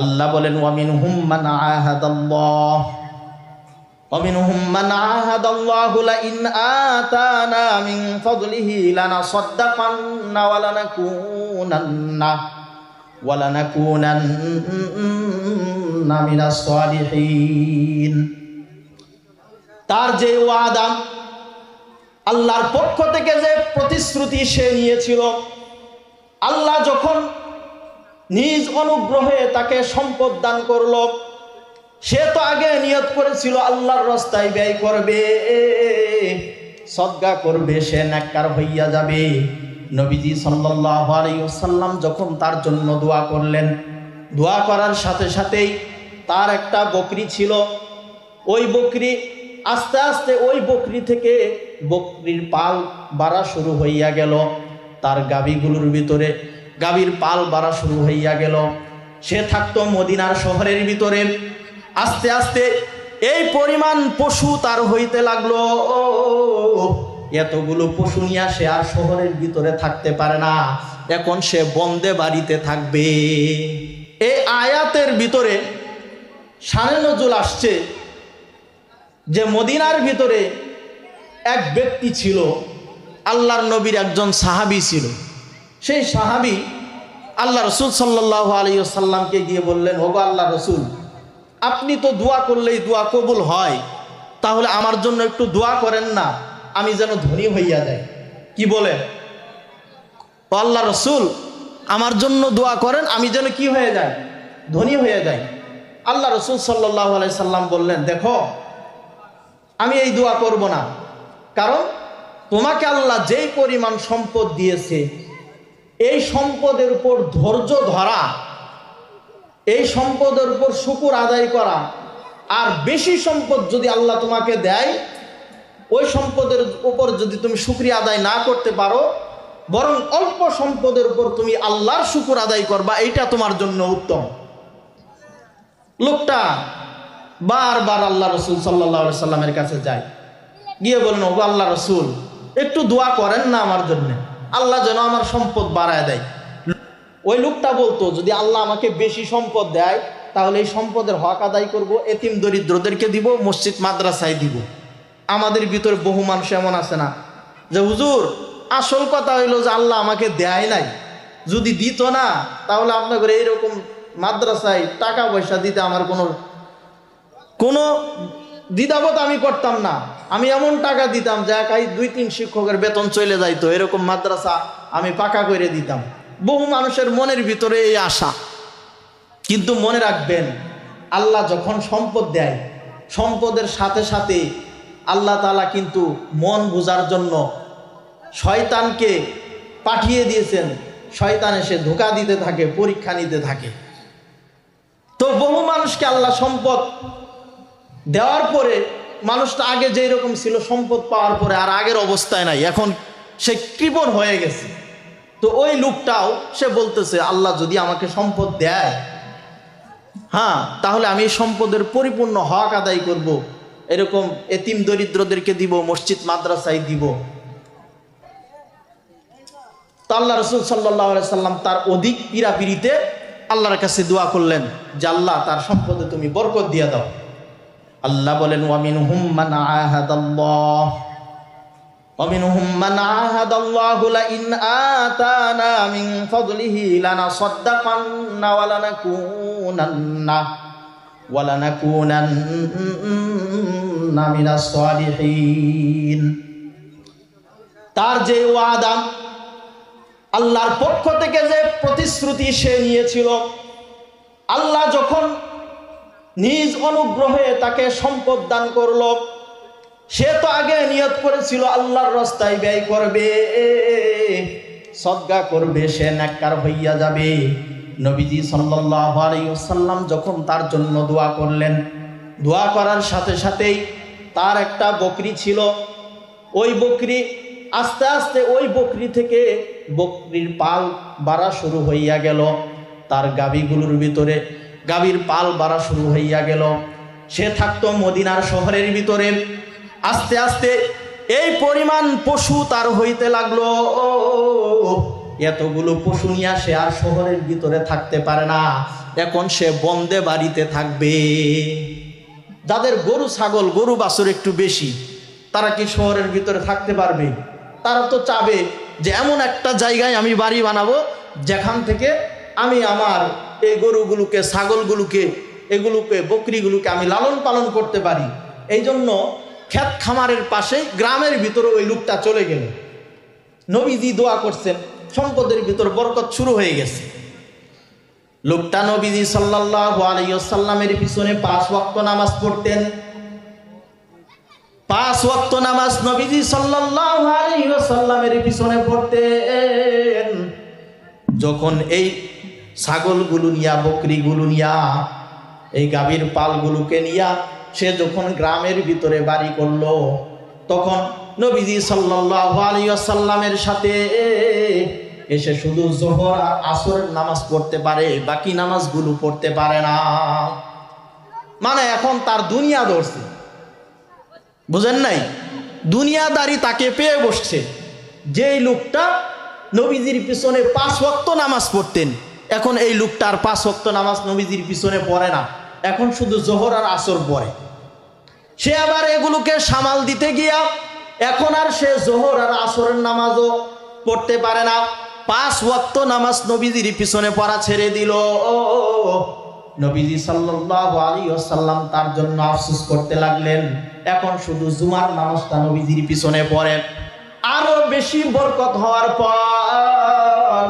আল্লাহ বলেন ওয়ামিন হুম্মান আহাদাল্লাহ ومنهم من عاهد الله لئن آتانا من فضله لنصدقن ولنكونن ولنكونن من الصالحين তার যে ওয়াদা আল্লাহর পক্ষ থেকে যে প্রতিশ্রুতি সে নিয়েছিল আল্লাহ যখন নিজ অনুগ্রহে তাকে সম্পদ দান করল। সে তো আগে নিয়ত করেছিল, আল্লাহর রাস্তায় ব্যয় করবে। সদ্গা করবে, সে নাক্কার হইয়া যাবে। নবীজি সাল্লাল্লাহু আলাইহি ওয়াসাল্লাম যখন তার জন্য দোয়া করলেন, দোয়া করার সাথে সাথেই তার একটা বকরি ছিল। ওই বকরি, আস্তে আস্তে ওই বকরি থেকে বকরির পাল বাড়া শুরু হইয়া গেল। তার গাবিগুলোর ভিতরে গাবির পাল বাড়া শুরু হইয়া গেল। সে থাকতো মদিনার শহরের ভিতরে। আস্তে আস্তে এই পরিমাণ পশু তার হইতে লাগল। এতগুলো পশু নিয়ে সে আর শহরের ভিতরে থাকতে পারে না। এখন সে বন্দে বাড়িতে থাকবে। এই আয়াতের ভিতরে সানে নজুল আসছে যে মদিনার ভিতরে এক ব্যক্তি ছিল। আল্লাহর নবীর একজন সাহাবি ছিল। সেই সাহাবি আল্লাহ রসুল সাল্লাহ আলী সাল্লামকে গিয়ে বললেন, ওগো আল্লাহ রসুল, আপনি তো দোয়া করলেই দোয়া কবুল হয়, তাহলে আমার জন্য একটু দোয়া করেন না, আমি যেন ধনী হইয়া যাই। কি বলে? আল্লাহ রসুল, আমার জন্য দোয়া করেন, আমি যেন কি হয়ে যাই? ধনী হয়ে যাই। আল্লাহ রসুল সাল্লাহ আলাই সাল্লাম বললেন, দেখো, আমি এই দোয়া করব না, কারণ তোমাকে আল্লাহ যেই পরিমাণ সম্পদ দিয়েছে এই সম্পদের উপর ধৈর্য ধরা, এই সম্পদের উপর শুকুর আদায় করা, আর বেশি সম্পদ যদি আল্লাহ তোমাকে দেয়, ওই সম্পদের উপর যদি তুমি শুক্রিয়া আদায় না করতে পারো, বরং অল্প সম্পদের উপর তুমি আল্লাহর শুকুর আদায় করবা, এইটা তোমার জন্য উত্তম। লোকটা বারবার আল্লাহ রসুল সাল্লাহ সাল্লামের কাছে যায়। গিয়ে বললেন ও আল্লাহ রসুল, একটু দোয়া করেন না আমার জন্য। আল্লাহ যেন আমার সম্পদ বাড়ায় দেয়। ওই লোকটা বলতো, যদি আল্লাহ আমাকে বেশি সম্পদ দেয়, তাহলে এই সম্পদের হক আদায় করব, এতিম দরিদ্রদেরকে দিব, মসজিদ, মাদ্রাসায় দিব। আমাদের ভিতরে বহু মানুষ এমন আছে না, যে, হুজুর, আসল কথা হইল যে আল্লাহ আমাকে দেয় নাই। যদি দিত না, তাহলে আপনাদের এইরকম মাদ্রাসায় টাকা পয়সা দিতে আমার কোনো কোনো দ্বিধাবোধ আমি করতাম না। আমি এমন টাকা দিতাম যে একাই দুই তিন শিক্ষকের বেতন চলে যাইতো, এরকম মাদ্রাসা আমি পাকা করে দিতাম। বহু মানুষের মনের ভিতরে এই আশা। কিন্তু মনে রাখবেন, আল্লাহ যখন সম্পদ দেয়, সম্পদের সাথে সাথে আল্লাহ তালা কিন্তু মন বোঝার জন্য শয়তানকে পাঠিয়ে দিয়েছেন। শয়তান এসে ধোকা দিতে থাকে, পরীক্ষা নিতে থাকে। তো বহু মানুষকে আল্লাহ সম্পদ দেওয়ার পরে মানুষটা আগে যেই রকম ছিল, সম্পদ পাওয়ার পরে আর আগের অবস্থায় নাই। এখন সে কৃপণ হয়ে গেছে। তো ওই লোকটাও, সে বলতেছে, আল্লাহ যদি আমাকে সম্পদ দেয় হ্যাঁ তাহলে আমি সম্পদের পরিপূর্ণ হক আদায় করব। এরকম এতিম দরিদ্রদেরকে দিব, মসজিদ, মাদ্রাসায় দিব। তো আল্লাহ রসুল সাল্লাহ সাল্লাম তার অধিক পীড়াপিড়িতে আল্লাহর কাছে দোয়া করলেন যে, আল্লাহ, তার সম্পদে তুমি বরকত দিয়ে দাও। আল্লাহ বলেন ওয়ামিন হুম্মান আহাদাল্লাহ ومنهم من عاهد الله لئن آتانا من فضله لنصدقن ولنكونن ولنكونن من الصالحين তার যে ওয়াদা আল্লাহর পক্ষ থেকে যে প্রতিশ্রুতি সে নিয়েছিল আল্লাহ যখন নিজ অনুগ্রহে তাকে সম্পদ দান করল। সে তো আগে নিয়ত করেছিল, আল্লাহর রাস্তায় ব্যয় করবে। সদ্গা করবে, সে নাক্কার হইয়া যাবে। নবীজি ওয়াসাল্লাম যখন তার জন্য দোয়া করলেন, দোয়া করার সাথে সাথেই তার একটা বকরি ছিল। ওই বকরি, আস্তে আস্তে ওই বকরি থেকে বকরির পাল বাড়া শুরু হইয়া গেল। তার গাবিগুলোর ভিতরে গাবির পাল বাড়া শুরু হইয়া গেল। সে থাকতো মদিনার শহরের ভিতরে। আস্তে আস্তে এই পরিমাণ পশু তার হইতে লাগল। এতগুলো পশু নিয়ে সে আর শহরের ভিতরে থাকতে পারে না। এখন সে বন্দে বাড়িতে থাকবে। যাদের গরু, ছাগল, গরু, বাছুর একটু বেশি, তারা কি শহরের ভিতরে থাকতে পারবে? তারা তো চাবে যে এমন একটা জায়গায় আমি বাড়ি বানাবো, যেখান থেকে আমি আমার এই গরুগুলোকে, ছাগলগুলোকে, এগুলোকে, বকরিগুলোকে আমি লালন পালন করতে পারি। এই জন্য ক্ষেত খামারের পাশেই গ্রামের ভিতরে ওই লোকটা চলে গেল। নবীজি দোয়া করছেন, সম্পদের ভিতর বরকত শুরু হয়ে গেছে। লোকটা নবীজি সাল্লাল্লাহু আলাইহি ওয়াসাল্লামের পিছনে পাঁচ ওয়াক্ত নামাজ পড়তেন। পাঁচ ওয়াক্ত নামাজ নবীজি সাল্লাল্লাহু আলাইহি ওয়াসাল্লামের পিছনে পড়তেন। যখন এই ছাগলগুলো নিয়া, বকরিগুলো নিয়া, এই গাভীর পালগুলোকে নিয়া সে যখন গ্রামের ভিতরে বাড়ি করল, তখন নবীজি সাল্লাল্লাহু আলাইহি ওয়াসাল্লামের সাথে এসে শুধু জোহর আর আসরের নামাজ পড়তে পারে, বাকি নামাজগুলো পড়তে পারে না। মানে এখন তার দুনিয়া ধরছে বুঝেন নাই? দুনিয়াদারি তাকে পেয়ে বসছে। যেই লোকটা নবীজির পিছনে পাঁচ ওয়াক্ত নামাজ পড়তেন। এখন এই লোকটার পাঁচ ওয়াক্ত নামাজ নবীজির পিছনে পড়ে না। এখন শুধু জোহর আর আসর পড়ে। সে আবার এগুলোকে সামাল দিতে গিয়া এখন আর সে জোহর আর আসরের নামাজও পড়তে পারে না। পাঁচ ওয়াক্ত নামাজ নবীজির পিছনে পড়া ছেড়ে দিল। নবীজি ওয়াসাল্লাম তার জন্য আফসোস করতে লাগলেন। এখন শুধু জুমার নামাজটা নবীজির পিছনে পড়ে। আরও বেশি বরকত হওয়ার পর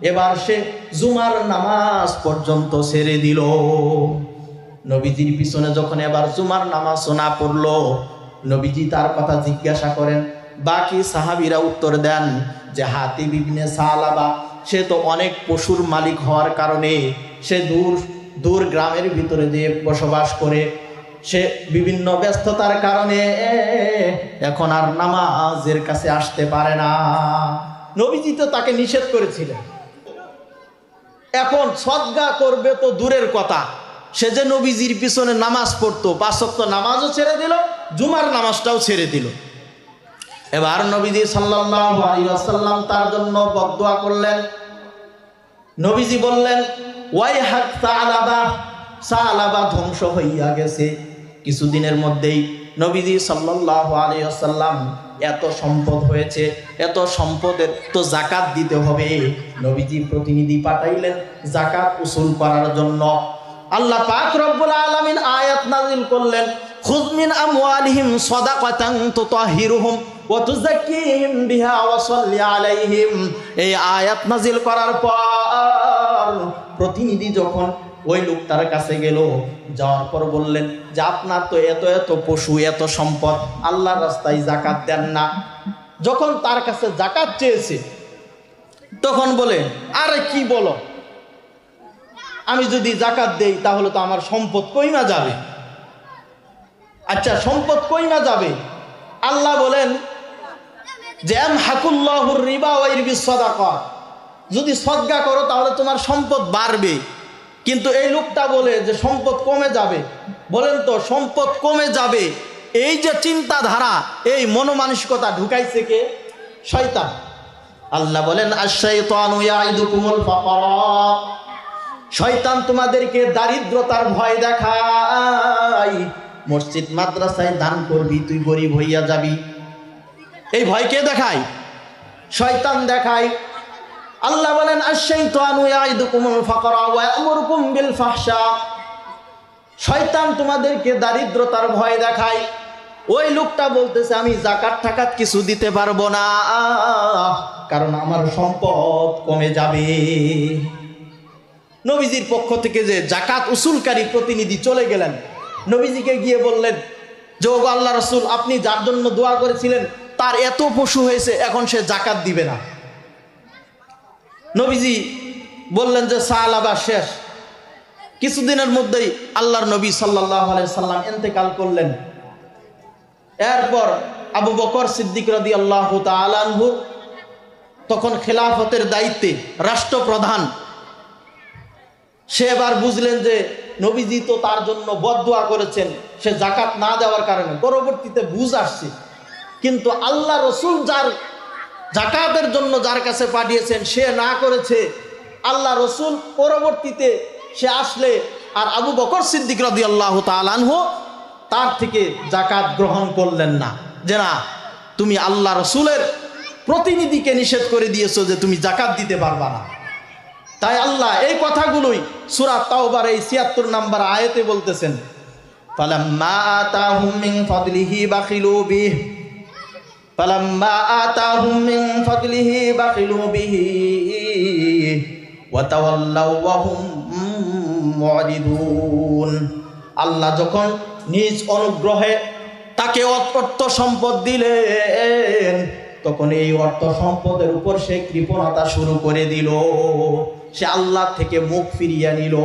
এবার সে জুমার নামাজ পর্যন্ত ছেড়ে দিল। নবীজির পিছনে যখন এবার জুমার নামাজ না পড়ল, নবীজি তার কথা জিজ্ঞাসা করেন, বাকি সাহাবিরা উত্তর দেন যে হাতি বিবিনে সালাবা, সে তো অনেক পশুর মালিক হওয়ার কারণে সে দূর দূর গ্রামের ভিতরে দিয়ে বসবাস করে। সে বিভিন্ন ব্যস্ততার কারণে এখন আর নামাজের কাছে আসতে পারে না। নবীজি তো তাকে নিষেধ করেছিলেন। এখন সদ্গা করবে তো দূরের কথা। সে যে নবীজির পিছনে নামাজ পড়তো পাঁচক্ত নামাজও ছেড়ে দিল, জুমার নামাজটাও ছেড়ে দিল। এবার নবীজি সাল্লাম তার জন্য বদোয়া করলেন। নবীজি বললেন ওয়াই হাক আলাদা সা আলাদা ধ্বংস হইয়া গেছে। কিছুদিনের মধ্যেই নবীজি সাল্লাল্লাহু আলাইহি ওয়াসাল্লাম এত সম্পদ হয়েছে, এত সম্পদের তো জাকাত দিতে হবে। নবীজি প্রতিনিধি পাঠাইলেন জাকাত উসুল করার জন্য। আল্লাহ পাক রব্বুল আলামিন আয়াত নাজিল করলেন, খুয মিন আমওয়ালিহিম সাদাকাতান তুতাহিরুহুম ওয়া তুযাক্কিহিম বিহা ওয়া সাল্লি আলাইহিম। এই আয়াত নাজিল করার পর প্রতিনিধি যখন ওই লোকটার কাছে গেল। যাওয়ার পর বললেন, যে আপনার তো এত এত পশু, এত সম্পদ, আল্লাহর রাস্তায় জাকাত দেন না। যখন তার কাছে জাকাত চেয়েছে, তখন বলে, আরে কি বলো? আমি যদি জাকাত দেই, তাহলে তো আমার সম্পদ কইমা যাবে? আচ্ছা সম্পদ কইমা যাবে? আল্লাহ বলেন, যে এম হাকুল্লাহুর রিবা ওয়াইরবি সদাকা। যদি সদগা করো, তাহলে তোমার সম্পদ বাড়বে। কিন্তু এই লোকটা বলে যে সম্পদ কমে যাবে। বলেন তো, সম্পদ কমে যাবে। এই যে চিন্তাধারা, এই মনোমানসিকতা ঢুকাইছে কে? শয়তান। আল্লাহ বলেন শয়তান তোমাদেরকে দারিদ্রতার ভয় দেখায়। মসজিদ, মাদ্রাসায় দান করবি, তুই গরিব হইয়া যাবি। এই ভয় কে দেখায়? শয়তান দেখায়। আল্লাহ বলেন বিল ফাহশা। শয়তান তোমাদেরকে দারিদ্রতার ভয় দেখায়। ওই লোকটা বলতেছে, আমি জাকাত টাকাত কিছু দিতে পারব না, কারণ আমার সম্পদ কমে যাবে। নবীজির পক্ষ থেকে যে জাকাত উসুলকারী প্রতিনিধি চলে গেলেন, নবীজিকে গিয়ে বললেন, যে ওগো আল্লাহ রসুল, আপনি যার জন্য দোয়া করেছিলেন, তার এত পশু হয়েছে, এখন সে জাকাত দিবে না। নবীজি বললেন যে সাল শেষ। কিছুদিনের মধ্যেই আল্লাহর নবী সাল্লাহ সাল্লাম এতেকাল করলেন। এরপর আবু বকর সিদ্দিক রদি আল্লাহ তালানহু তখন খেলাফতের দায়িত্বে রাষ্ট্রপ্রধান। সে এবার বুঝলেন যে নবীজি তো তার জন্য বদুয়া করেছেন, সে জাকাত না দেওয়ার কারণে। পরবর্তীতে বুঝ আসছে। কিন্তু আল্লাহ রসুল যার জাকাতের জন্য যার কাছে পাঠিয়েছেন, সে না করেছে। আল্লাহ রসুল পরবর্তীতে সে আসলে আর আবু বকর সিদ্দিক রদি আল্লাহ তালানহ তার থেকে জাকাত গ্রহণ করলেন না। যে না, তুমি আল্লাহ রসুলের প্রতিনিধিকে নিষেধ করে দিয়েছ যে তুমি জাকাত দিতে পারবা না। তাই আল্লাহ এই কথাগুলোই সুরাত তাওবার এই ছিয়াত্তর নাম্বার আয়তে বলতেছেন তাহলে মা মিন ফদলিহি বাকিলো বিহি। فلما آتاهم من فضله بخلوا به وتولوا وهم معرضون আল্লাহ যখন নিজ অনুগ্রহে তাকে অর্থ সম্পদ দিলেন তখন এই অর্থ সম্পদের উপর সে কৃপণতা শুরু করে দিল সে আল্লাহ থেকে মুখ ফিরিয়ে নিল